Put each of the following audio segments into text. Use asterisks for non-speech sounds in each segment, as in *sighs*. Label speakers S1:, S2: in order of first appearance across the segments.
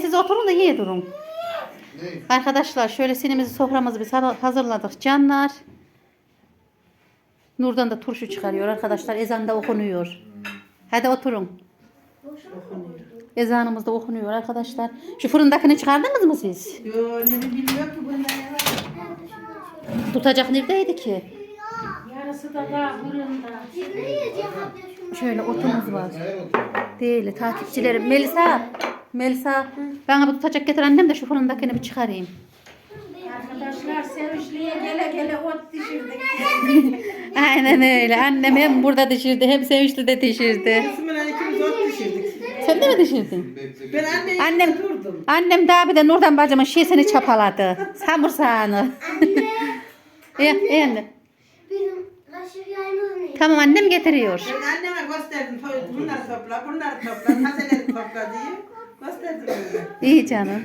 S1: Siz oturun da yiye durun.
S2: Ne?
S1: Arkadaşlar şöyle sinimizi soframızı biz hazırladık canlar. Nurdan da turşu çıkarıyor arkadaşlar. Ezan da okunuyor. Hadi oturun. Ezanımız da okunuyor arkadaşlar. Şu fırındakini çıkardınız mı siz?
S3: Yo ne bilmiyorum ki var.
S1: Tutacak neredeydi ki?
S4: Yarısı da daha fırında.
S1: Şöyle otumuz var. Değil takipçilerim. Melisa. Melisa. Bana bu tutacak getir annem de şu fırındakini bir çıkarayım.
S4: Arkadaşlar sevinçliye gele gele ot düşürdük. *laughs*
S1: Aynen öyle. Annem hem burada düşürdü hem sevinçli de
S3: ikimiz ot düşürdük.
S1: Sen de mi?
S2: Bekle.
S3: Ben anneyi
S1: Annem-
S3: durdum.
S1: Annem daha bir de Nurdan bacımın şişesini çapaladı. İyi, iyi anne.
S5: Benim kaşık yayınız ne?
S1: Tamam annem getiriyor.
S3: Ben anneme gösterdim. to- Bunları topla, bunları topla, tazeleri topla diye. Gösterdim.
S1: İyi canım.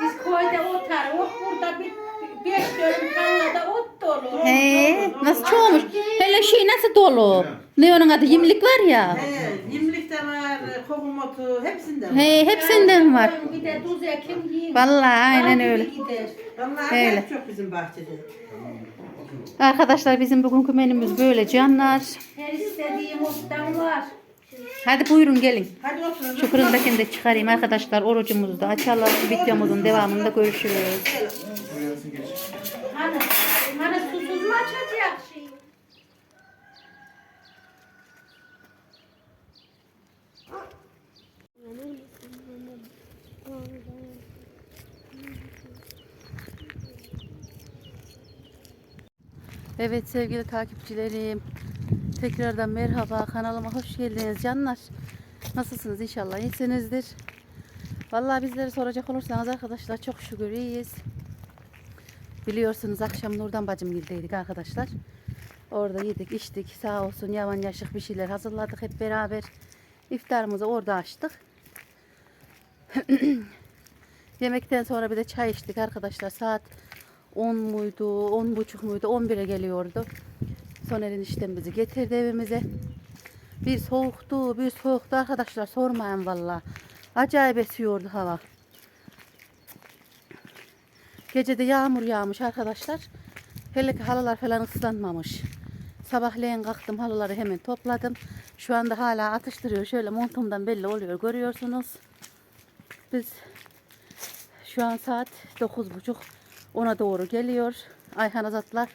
S4: Biz koyda otar. Ot burada bir beş dönüm tarlada ot dolu.
S1: He, nasıl çoğumuş. Hele şey nasıl dolu. Ne onun adı? Yimlik var ya.
S3: He, yimlikte var, kovum otu, hepsinde var.
S1: He, hepsinden var.
S4: Bir de tuz ekim yiyin.
S1: Vallahi aynen öyle.
S3: Vallahi çok bizim bahçede.
S1: Arkadaşlar bizim bugünkü menümüz böyle canlar.
S4: Her istediğim ottan var.
S1: Hadi buyurun gelin.
S3: Hadi oturun.
S1: Şu fırındakini de çıkarayım arkadaşlar. Orucumuzu da açalım. Videomuzun devamında görüşürüz.
S4: Hani, hani susuz mu açacak şey?
S1: Evet sevgili takipçilerim. Tekrardan merhaba. Kanalıma hoş geldiniz canlar. Nasılsınız inşallah iyisinizdir. Vallahi bizleri soracak olursanız arkadaşlar çok şükür iyiyiz. Biliyorsunuz akşam Nurdan bacım gildeydik arkadaşlar. Orada yedik içtik sağ olsun yavan yaşık bir şeyler hazırladık hep beraber. İftarımızı orada açtık. *clears throat* Yemekten sonra bir de çay içtik arkadaşlar. Saat 10 muydu, 10 buçuk muydu, 11'e geliyordu. Soner'in işten bizi getirdi evimize. Bir soğuktu, bir soğuktu arkadaşlar sormayın valla. Acayip esiyordu hava. Gece de yağmur yağmış arkadaşlar. Hele ki halılar falan ıslanmamış. Sabahleyin kalktım halıları hemen topladım. Şu anda hala atıştırıyor. Şöyle montumdan belli oluyor görüyorsunuz. Biz şu an saat 9.30 ona doğru geliyor. Ayhan Azat'la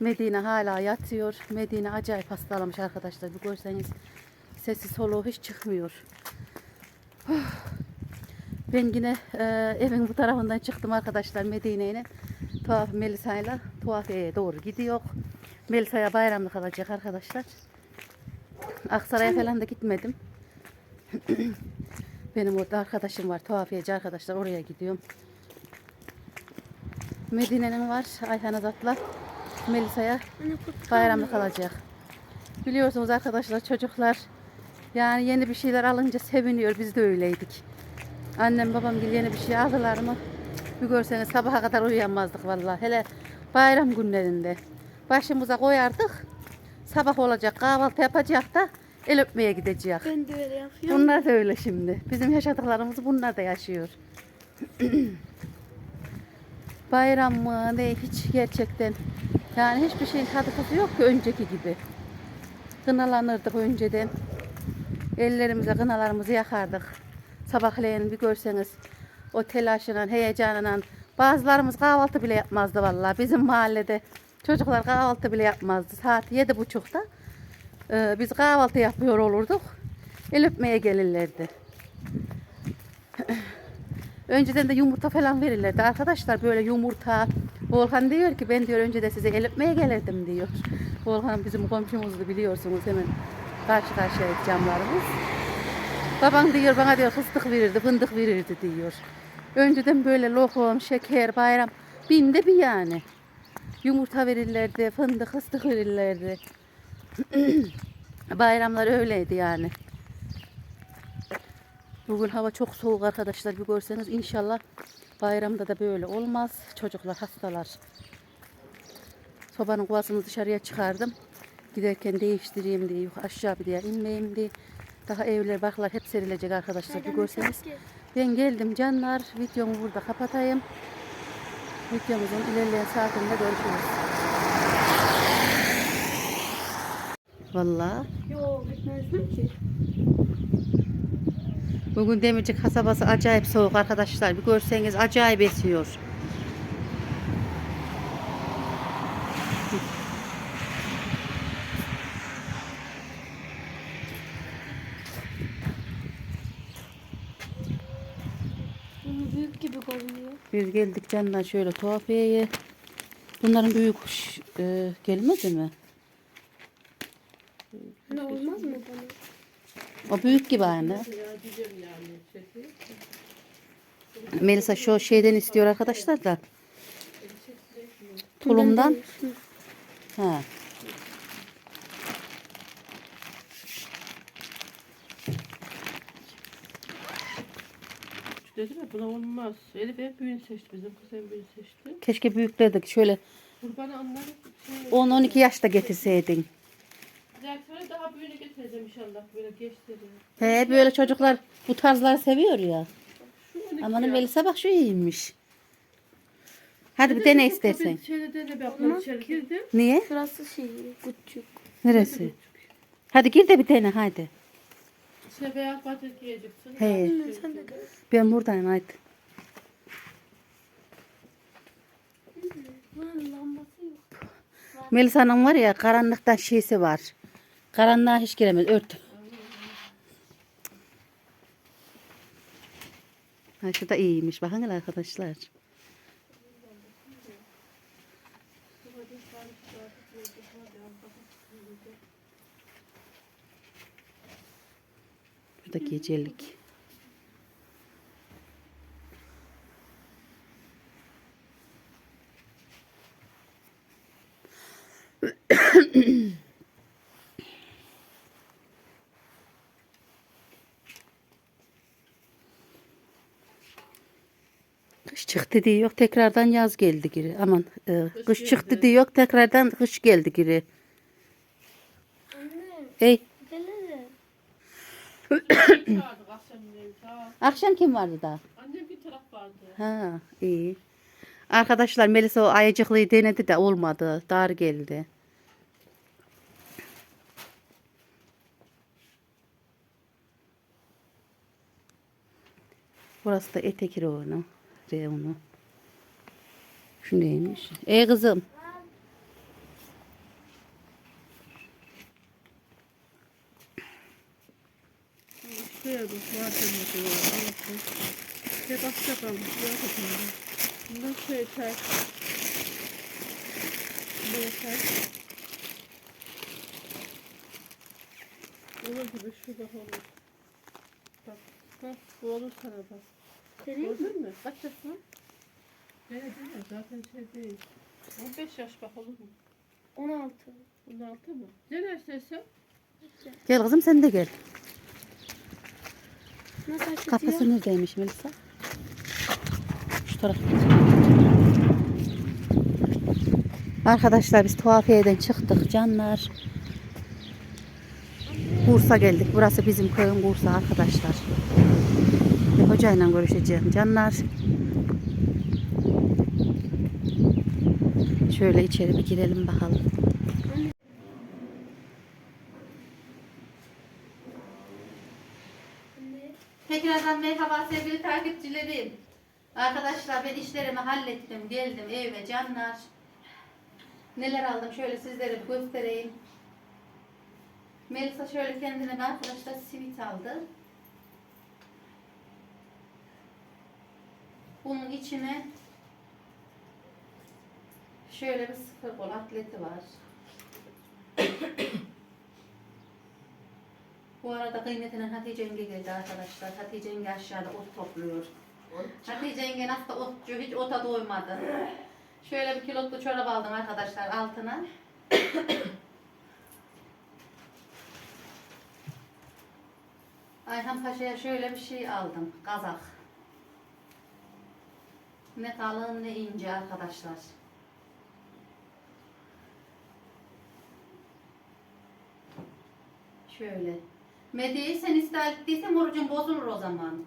S1: Medine hala yatıyor. Medine acayip hastalamış arkadaşlar. Bir görseniz sesi soluğu hiç çıkmıyor. *sighs* Ben yine e, evin bu tarafından çıktım arkadaşlar Medine'yle. Tuhaf Melisa'yla Tuhafiye'ye doğru gidiyor. Melisa'ya bayramlık alacak arkadaşlar. Aksaray'a falan da gitmedim. *clears throat* Benim orada arkadaşım var. Tuhafiyeci arkadaşlar. Oraya gidiyorum. Medine'nin var. Ayhan Azat'la Melisa'ya bayramlık alacak. Biliyorsunuz arkadaşlar çocuklar yani yeni bir şeyler alınca seviniyor. Biz de öyleydik. Annem babam gibi yeni bir şey aldılar mı bir görseniz sabaha kadar uyuyamazdık vallahi. Hele bayram günlerinde başımıza koyardık. Sabah olacak kahvaltı yapacak da el öpmeye gidecek.
S5: Ben de öyle yapıyorum.
S1: Bunlar da öyle şimdi. Bizim yaşadıklarımızı bunlar da yaşıyor. *clears throat* Bayram mı ne hiç gerçekten. Yani hiçbir şeyin tadı tuzu yok ki önceki gibi. Kınalanırdık önceden. Ellerimize kınalarımızı yakardık. Sabahleyin bir görseniz o telaşla, heyecanla bazılarımız kahvaltı bile yapmazdı vallahi. Bizim mahallede çocuklar kahvaltı bile yapmazdı. Saat yedi buçukta e, biz kahvaltı yapıyor olurduk. El öpmeye gelirlerdi. *clears throat* Önceden de yumurta falan verirlerdi. Arkadaşlar böyle yumurta. Volkan diyor ki ben diyor önce de size el öpmeye gelirdim diyor. Volkan bizim komşumuzdu biliyorsunuz hemen karşı karşıya camlarımız. Babam diyor bana diyor fıstık verirdi, fındık verirdi diyor. Önceden böyle lokum, şeker, bayram binde bir yani. Yumurta verirlerdi, fındık, fıstık verirlerdi. *clears throat* Bayramlar öyleydi yani. Bugün hava çok soğuk arkadaşlar bir görseniz inşallah bayramda da böyle olmaz. Çocuklar hastalar. Sobanın kovasını dışarıya çıkardım. Giderken değiştireyim diye aşağı bir diye inmeyeyim diye. Daha evler baklar hep serilecek arkadaşlar bir görseniz. Ben geldim canlar. Videomu burada kapatayım. Videomuzun ilerleyen saatinde görüşürüz. Vallahi
S5: Yok gitmezdim ki.
S1: Bugün Demircik kasabası acayip soğuk arkadaşlar. Bir görseniz acayip esiyor.
S5: Büyük gibi görünüyor.
S1: Biz geldik canlar şöyle tuhafiyeye. Bunların büyük e, gelmedi mi?
S5: Ne olmaz mı?
S1: O büyük gibi aynı. Melisa şu şeyden istiyor arkadaşlar da. Tulumdan. Ha.
S6: Dedim ya buna olmaz. Elif hep büyüğünü seçti bizim kız en büyüğünü seçti.
S1: Keşke büyüklerdik şöyle
S6: Kurbanı anları şey,
S1: 10-12 yaşta getirseydin.
S6: sene daha büyüğünü getireceğim inşallah böyle geçleri.
S1: He böyle çocuklar bu tarzları seviyor ya.
S6: Şu 12
S1: Amanın. Melisa bak şu iyiymiş. Hadi bir dene istersen.
S6: tabii Şeyde dene bir ablam içeri girdim.
S1: Niye?
S5: Şurası şey küçük.
S1: Neresi? Hadi gir de bir dene hadi.
S6: İçine beyaz batık giyeceksin.
S1: He.
S5: Sen de gel.
S1: Ben buradayım hadi.
S5: Bunun lambası yok.
S1: Melisa'nın var ya karanlıktan şeysi var. Karanlığa hiç giremez. Ört. Ha, şu da iyiymiş. Bakın arkadaşlar. Bu da gecelik. Kış çıktı diye yok tekrardan yaz geldi geri. Aman e, kış çıktı diye yok tekrardan kış geldi geri.
S5: Anne
S1: Ey
S5: gelsene.
S6: Çağırdık akşamleyin. Sağ.
S1: akşam kim vardı daha?
S6: Annem bir taraf vardı.
S1: Ha iyi. Arkadaşlar Melisa o ayıcıklıyı denedi de olmadı. Dar geldi. Burası da etek reyonu. Reyonu. Şu neymiş? Ey kızım.
S6: Şuraya bak malzemesi var. Anlatın. Akça kalmış. Yok efendim. Bundan şey çay. Böyle çay. Olur gibi şu bak olur. Bak. Bak bu olur sana bak.
S5: Mi?
S6: Gördün mü? Kaç yaşın? Ne değil mi? Zaten şey değil. 15 yaş bak olur mu?
S5: 16.
S6: 16 mı? Ne istersen?
S1: Gel kızım sen de gel.
S5: Nasıl açılıyor?
S1: Kafası neredeymiş Melisa? Şu taraf. Arkadaşlar biz tuhafiyeden çıktık canlar. Bursa geldik. Burası bizim köyün Bursa arkadaşlar. Hocayla görüşeceğim canlar. Şöyle içeri bir girelim bakalım. Tekrardan merhaba sevgili takipçilerim. Arkadaşlar ben işlerimi hallettim. Geldim eve canlar. Neler aldım şöyle sizlere göstereyim. Melisa şöyle kendine bir arkadaşlar simit aldı. Bunun içine şöyle bir sıfır kol atleti var. Bu arada kıymetine Hatice yenge geldi arkadaşlar. Hatice yenge aşağıda ot topluyor. Hatice yenge nasıl otçu hiç ota doymadı. Şöyle bir kilotlu çorap aldım arkadaşlar altına. Ayhan Paşa'ya şöyle bir şey aldım. Kazak. Ne kalın ne ince arkadaşlar. Şöyle. Medyayı sen ister ettiysen orucun bozulur o zaman.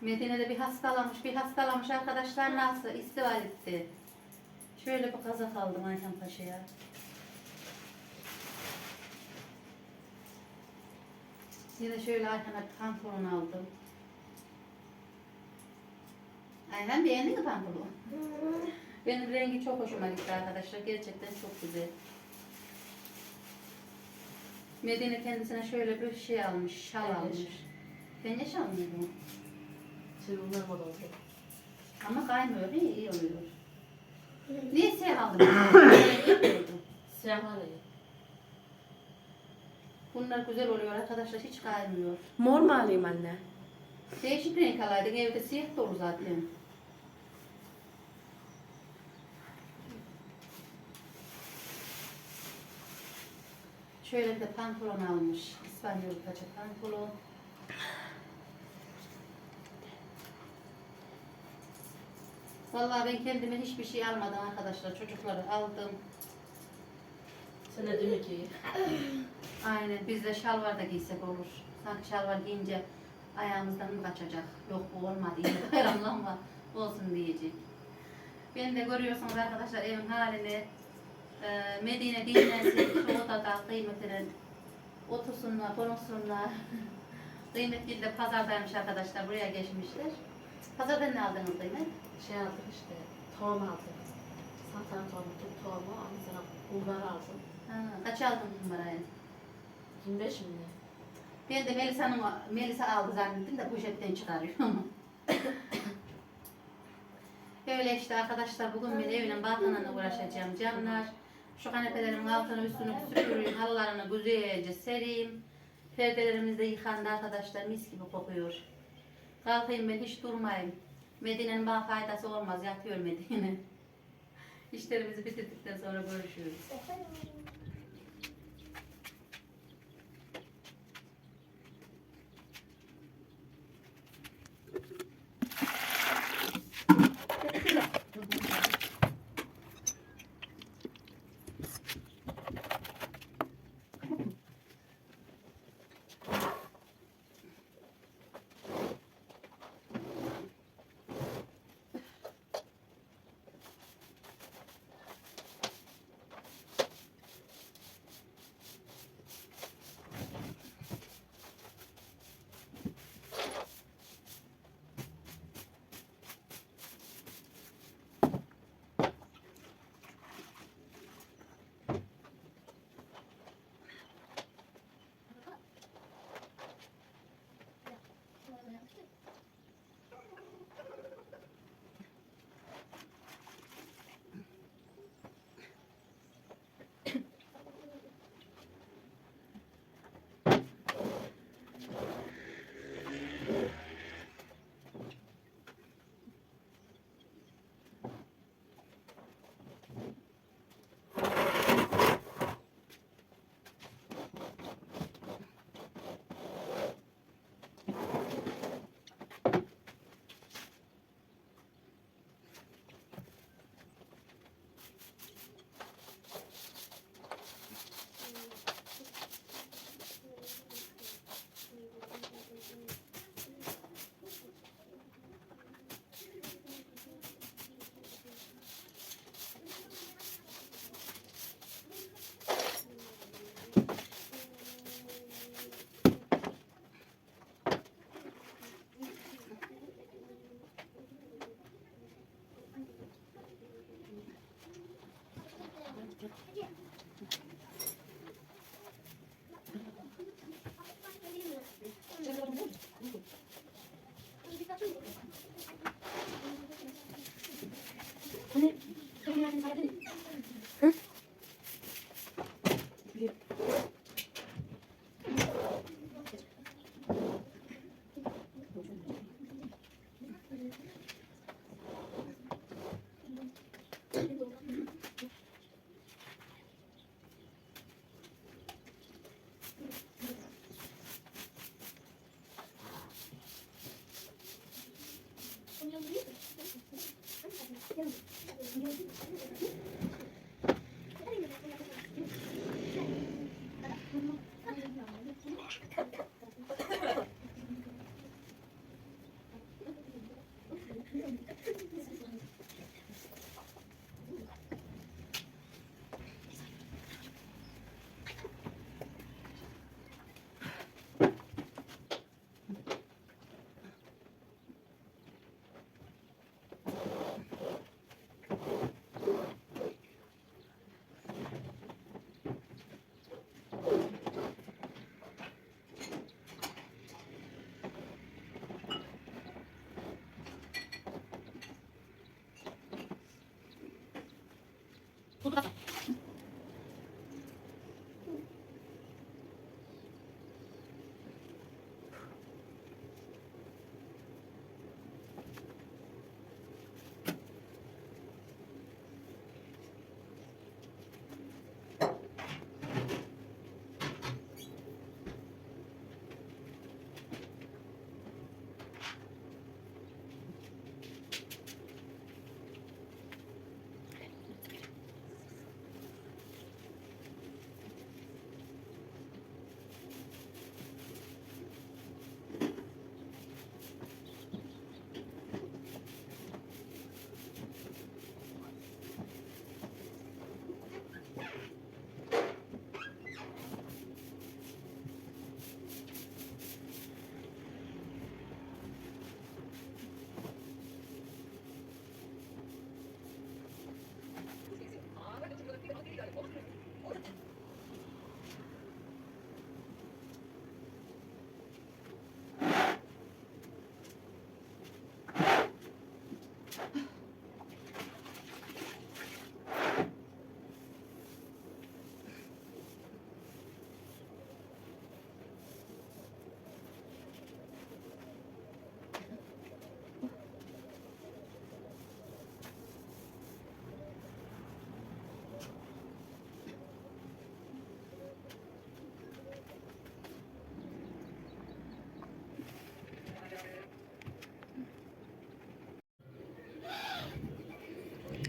S1: Medine'de bir hastalanmış, bir hastalanmış arkadaşlar nasıl istival etti. Şöyle bir kazak aldım Ayhan Paşa'ya. Yine şöyle Ayhan'a pantolon aldım. Ayhan beğendin mi pantolonu? Benim rengi çok hoşuma gitti arkadaşlar. Gerçekten çok güzel. Medine kendisine şöyle bir şey almış, şal almış. Fenye şal mıydı bu?
S7: Bunlar moda oldu.
S1: Ama kaymıyor, iyi, iyi oluyor. Niye siyah aldın?
S7: Siyahlar iyi.
S1: Bunlar güzel oluyor arkadaşlar, hiç kaymıyor.
S7: Mor mu alayım anne?
S1: Değişik renk alaydın, evde siyah da olur zaten. Şöyle bir de pantolon almış. İspanyol paça pantolon. Vallahi ben kendime hiçbir şey almadım arkadaşlar. Çocukları aldım.
S7: Sen de mi ki?
S1: Aynen biz de şalvar da giysek olur. Sanki şalvar giyince ayağımızdan mı kaçacak? Yok bu olmadı bayramlanma olsun diyecek. Ben de görüyorsunuz arkadaşlar evin halini. E, Medine dinlensin, şu odada kıymetini otursunlar, konuşsunlar. *laughs* Kıymetli de pazardaymış arkadaşlar, buraya geçmişler. Pazardan ne aldınız kıymet?
S7: Şey aldık işte. Tohum aldık. Satan tohumu, tut tohumu. Ondan sonra bulgar aldım.
S1: Ha, kaç aldın numarayı?
S7: 25 mi?
S1: Ben de Melisa'nın Melisa aldı zannettim de poşetten çıkarıyor ama. *coughs* Böyle işte arkadaşlar bugün ben evinin balkonuna uğraşacağım canlar. Şu kanepelerin altını üstünü süpüreyim, halılarını güzelce sereyim. Perdelerimiz de yıkandı arkadaşlar mis gibi kokuyor. Kalkayım ben hiç durmayayım. Medine'nin bana faydası olmaz yatıyor Medine. *laughs* İşlerimizi bitirdikten sonra görüşürüz. Yeah. Thank you.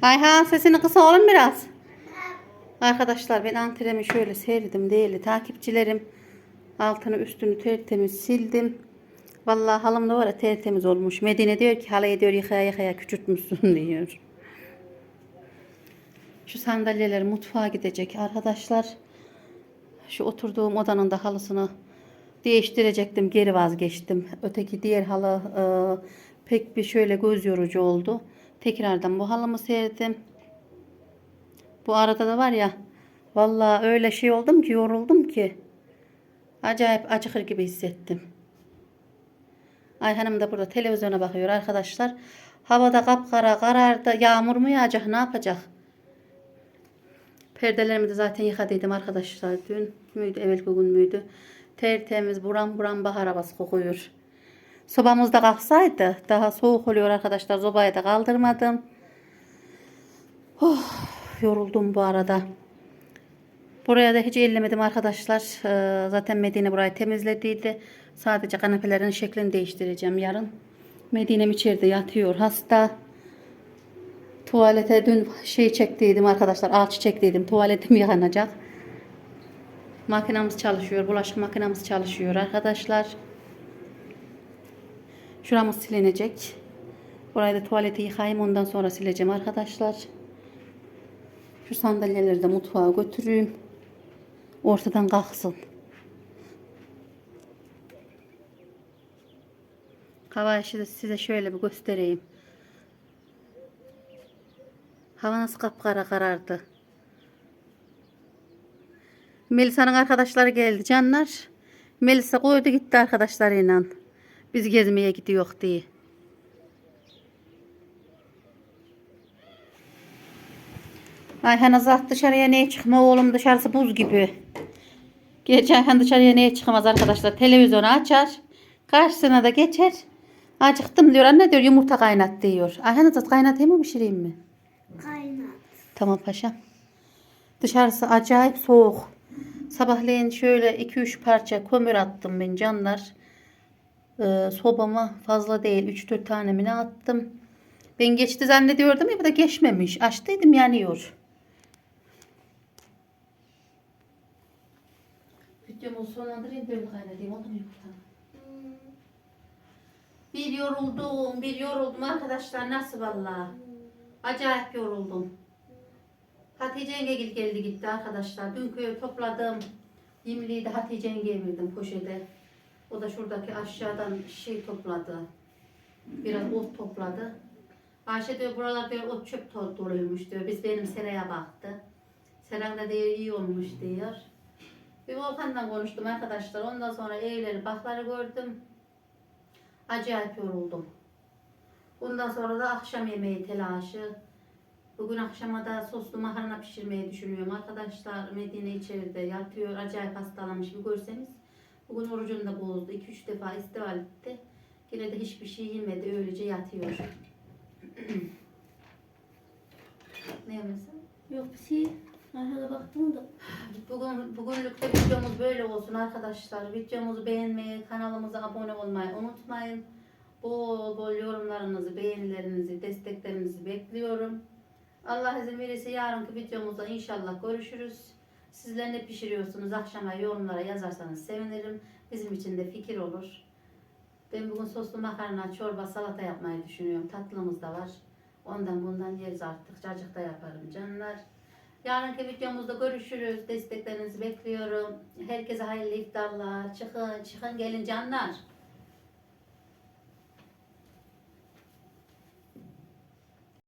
S1: Ayhan sesini kısa olun biraz. Arkadaşlar ben antremi şöyle serdim değerli takipçilerim. Altını üstünü tertemiz sildim. Vallahi halım da var ya tertemiz olmuş. Medine diyor ki halaya diyor yıkaya yıkaya küçültmüşsün *laughs* diyor. Şu sandalyeler mutfağa gidecek arkadaşlar. Şu oturduğum odanın da halısını değiştirecektim. Geri vazgeçtim. Öteki diğer halı e, pek bir şöyle göz yorucu oldu. Tekrardan bu halımı serdim. Bu arada da var ya vallahi öyle şey oldum ki yoruldum ki. Acayip acıkır gibi hissettim. Ayhan'ım da burada televizyona bakıyor arkadaşlar. Havada kapkara karardı. Yağmur mu yağacak ne yapacak? Perdelerimi de zaten yıkadıydım arkadaşlar. Dün müydü evvelki gün müydü? Tertemiz buram buram bahar havası kokuyor. Sobamız da kalksaydı daha soğuk oluyor arkadaşlar. Sobayı da kaldırmadım. Oh, yoruldum bu arada. Buraya da hiç ellemedim arkadaşlar. Ee, zaten Medine burayı temizlediydi. Sadece kanepelerin şeklini değiştireceğim yarın. Medine'm içeride yatıyor hasta. Tuvalete dün şey çektiydim arkadaşlar. Alçı çektiydim. Tuvaletim *laughs* yıkanacak. Makinamız çalışıyor. Bulaşık makinamız çalışıyor arkadaşlar. Şuramız silinecek. Burayı da tuvaleti yıkayayım. Ondan sonra sileceğim arkadaşlar. Şu sandalyeleri de mutfağa götüreyim. Ortadan kalksın. Hava işi size şöyle bir göstereyim. Hava nasıl kapkara karardı. Melisa'nın arkadaşları geldi canlar. Melisa koydu gitti arkadaşlarıyla. Biz gezmeye gidiyor diye. Ayhan Azat dışarıya neye çıkma oğlum dışarısı buz gibi. Geç Ayhan dışarıya neye çıkamaz arkadaşlar. Televizyonu açar. Karşısına da geçer. Acıktım diyor. Anne diyor yumurta kaynat diyor. Ayhan Azat kaynatayım mı pişireyim mi?
S5: Kaynat.
S1: Tamam paşam. Dışarısı acayip soğuk. Sabahleyin şöyle 2-3 parça kömür attım ben canlar. Ee, sobama fazla değil 3-4 tane mi ne attım. Ben geçti zannediyordum ya bu da geçmemiş. Açtıydım yanıyor. Bir yoruldum, bir yoruldum arkadaşlar nasıl valla. Acayip yoruldum. Hatice yenge gel- geldi gitti arkadaşlar. Dünkü topladım. Yemliği de Hatice yengeye verdim poşete. O da şuradaki aşağıdan şey topladı. Biraz ot topladı. Ayşe diyor buralar diyor ot çöp doluymuş diyor. Biz benim seraya baktı. Seren de diyor iyi olmuş diyor. Bir Volkan'la konuştum arkadaşlar. Ondan sonra evleri, bakları gördüm. Acayip yoruldum. Bundan sonra da akşam yemeği telaşı. Bugün akşama da soslu makarna pişirmeyi düşünüyorum arkadaşlar. Medine içeride yatıyor. Acayip hastalamış bir görseniz. Bugün orucunu da bozdu. 2-3 defa istival etti. Yine de hiçbir şey yemedi. Öylece yatıyor. *clears throat* ne yemesin?
S5: Yok bir şey. Arkada baktım da.
S1: Bugün, bugünlük de videomuz böyle olsun arkadaşlar. Videomuzu beğenmeyi, kanalımıza abone olmayı unutmayın. Bol bol yorumlarınızı, beğenilerinizi, desteklerinizi bekliyorum. Allah izin verirse yarınki videomuzda inşallah görüşürüz. Sizler ne pişiriyorsunuz akşama yorumlara yazarsanız sevinirim. Bizim için de fikir olur. Ben bugün soslu makarna, çorba, salata yapmayı düşünüyorum. Tatlımız da var. Ondan bundan yeriz artık. Cacık da yaparım canlar. Yarınki videomuzda görüşürüz. Desteklerinizi bekliyorum. Herkese hayırlı iftarlar. Çıkın, çıkın gelin canlar.